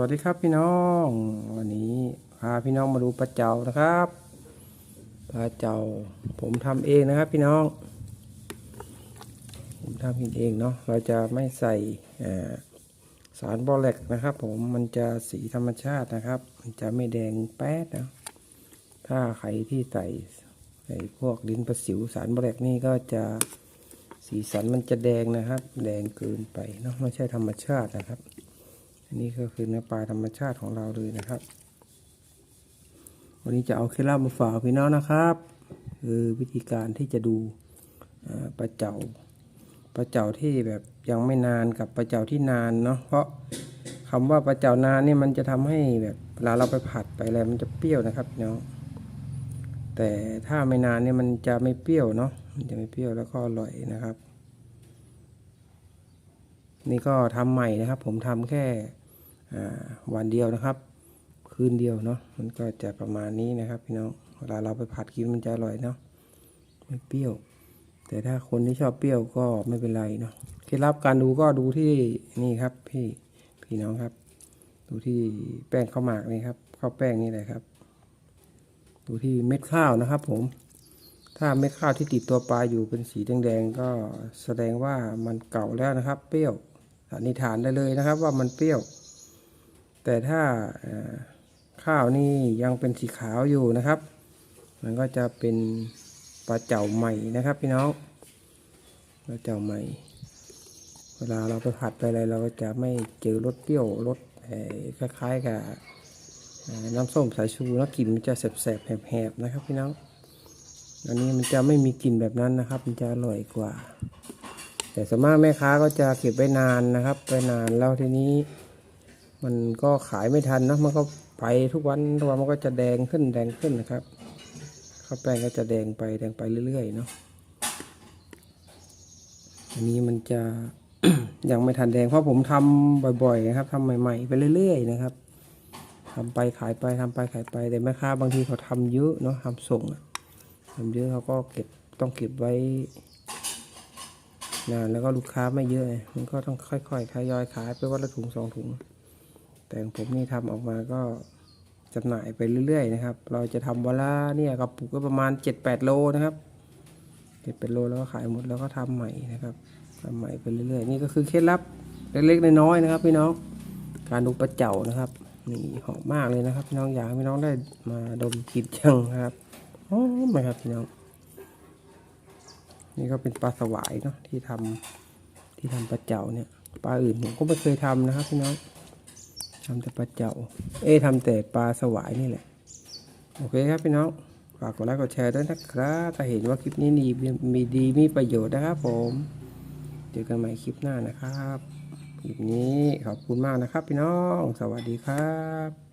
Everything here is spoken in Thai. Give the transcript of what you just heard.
วัสดีครับพี่น้อง วันนี้พาพี่น้องมาดูปลาเจ้านะครับปลาเจ้าผมทำเองนะครับพี่น้อง ผมทำเองเนาะเราจะไม่ใส่สารบอแลกนะครับ ผมมันจะสีธรรมชาตินะครับ มันจะไม่แดงแป๊ดนะถ้าใครที่ใส่ใส่พวกดินประสิวสารบอแลกนี่ก็จะสีสันมันจะแดงนะครับ แดงเกินไปเนาะไม่ใช่ธรรมชาตินะครับ นนี้ก็คือเนื้อปลาธรรมชาติของเราเลยนะครับ วันนี้จะเอาเคล็ดลับมาฝากพี่น้องนะครับ คือวิธีการที่จะดูปลาเจ้าปลาเจ้าที่แบบยังไม่นานกับปลาเจ้าที่นานเนาะเพราะคำว่าปลาเจ้านานนี่มันจะทำให้แบบเวลาเราไปผัดไปอะไรมันจะเปรี้ยวนะครับพี่น้องแต่ถ้าไม่นานเนี่ยมันจะไม่เปรี้ยวเนาะมันจะไม่เปรี้ยวแล้วก็อร่อยนะครับ นี่ก็ทำใหม่นะครับ ผมทำแค่วันเดียวนะครับ คืนเดียวเนาะมันก็จะประมาณนี้นะครับพี่น้องเวลาเราไปผัดกินมันจะอร่อยเนาะไม่เปรี้ยว แต่ถ้าคนที่ชอบเปรี้ยวก็ไม่เป็นไรเนาะเคล็ดลับการดูก็ดูที่นี่ครับ พี่พี่น้องครับ ดูที่แป้งข้าวหมากนี่ครับข้าวแป้งนี่แหละครับ ดูที่เม็ดข้าวนะครับ ผม ถ้าเม็ดข้าวที่ติดตัวปลาอยู่เป็นสีแดงๆก็แสดงว่ามันเก่าแล้วนะครับ เปรี้ยว สันนิษฐานได้เลยนะครับ ว่ามันเปรี้ยว แต่ถ้าข้าวนี่ยังเป็นสีขาวอยู่นะครับ มันก็จะเป็นปลาเจ่าใหม่นะครับพี่น้องปลาเจ่าใหม่ เวลาเราไปผัดไปอะไรเราก็จะไม่เจอรสเปรี้ยวรสคล้ายๆกับน้ำส้มสายชูแล้วกลิ่นมันจะแสบๆแหบๆนะครับพี่น้อง อันนี้มันจะไม่มีกลิ่นแบบนั้นนะครับ มันจะอร่อยกว่า แต่สวนมากแม่ค้าก็จะเก็บไว้นานนะครับไว้นานแล้วทีนี้ มันก็ขายไม่ทันเนะมันก็ไปทุกวันทุกวันมันก็จะแดงขึ้นแดงขึ้นนะครับข้าวแป้งก็จะแดงไปแดงไปเรื่อยๆเนาะอันนี้มันจะยังไม่ทันแดงเพราะผมทำบ่อยๆนะครับทำใหม่ ๆ ไปเรื่อย ๆ นะครับทำไปขายไปทำไปขายไปแต่แม่ค้าบางทีเขาทำเยอะเนาะทำส่งทำเยอะเขาก็เก็บต้องเก็บไว้ นานแล้วก็ลูกค้าไม่เยอะมันก็ต้องค่อยๆทยอยขายไปวันละถุงสองถุง แต่ผมนี่ทำออกมาก็จำหน่ายไปเรื่อยๆนะครับ เราจะทำวันละเนี่ยกระปุกก็ประมาณเจ็ดแปดโลนะครับเจ็ดแปดโลแล้วก็ขายหมดแล้วก็ทำใหม่นะครับทำใหม่ไปเรื่อยๆ นี่ก็คือเคล็ดลับเล็กๆน้อยๆนะครับ พี่น้องการดูปลาเจ่านะครับนี่หอมมากเลยนะครับ พี่น้องอยากให้พี่น้องได้มาดมกลิ่นจังนะครับหอมไหมครับพี่น้อง นี่ก็เป็นปลาสวายเนาะที่ทำที่ทำปลาเจ่าเนี่ยปลาอื่นผมก็ไม่เคยทำนะครับพี่น้องทำแต่ปลาเจ่าเอ้ยทำแต่ปลาสวายนี่แหละ โอเคครับพี่น้องฝากกดไลค์กดแชร์ด้วยนะครับถ้าเห็นว่าคลิปนี้มีมีดีมีประโยชน์นะครับผมเจอกันใหม่คลิปหน้านะครับคลิปนี้ขอบคุณมากนะครับพี่น้อง สวัสดีครับ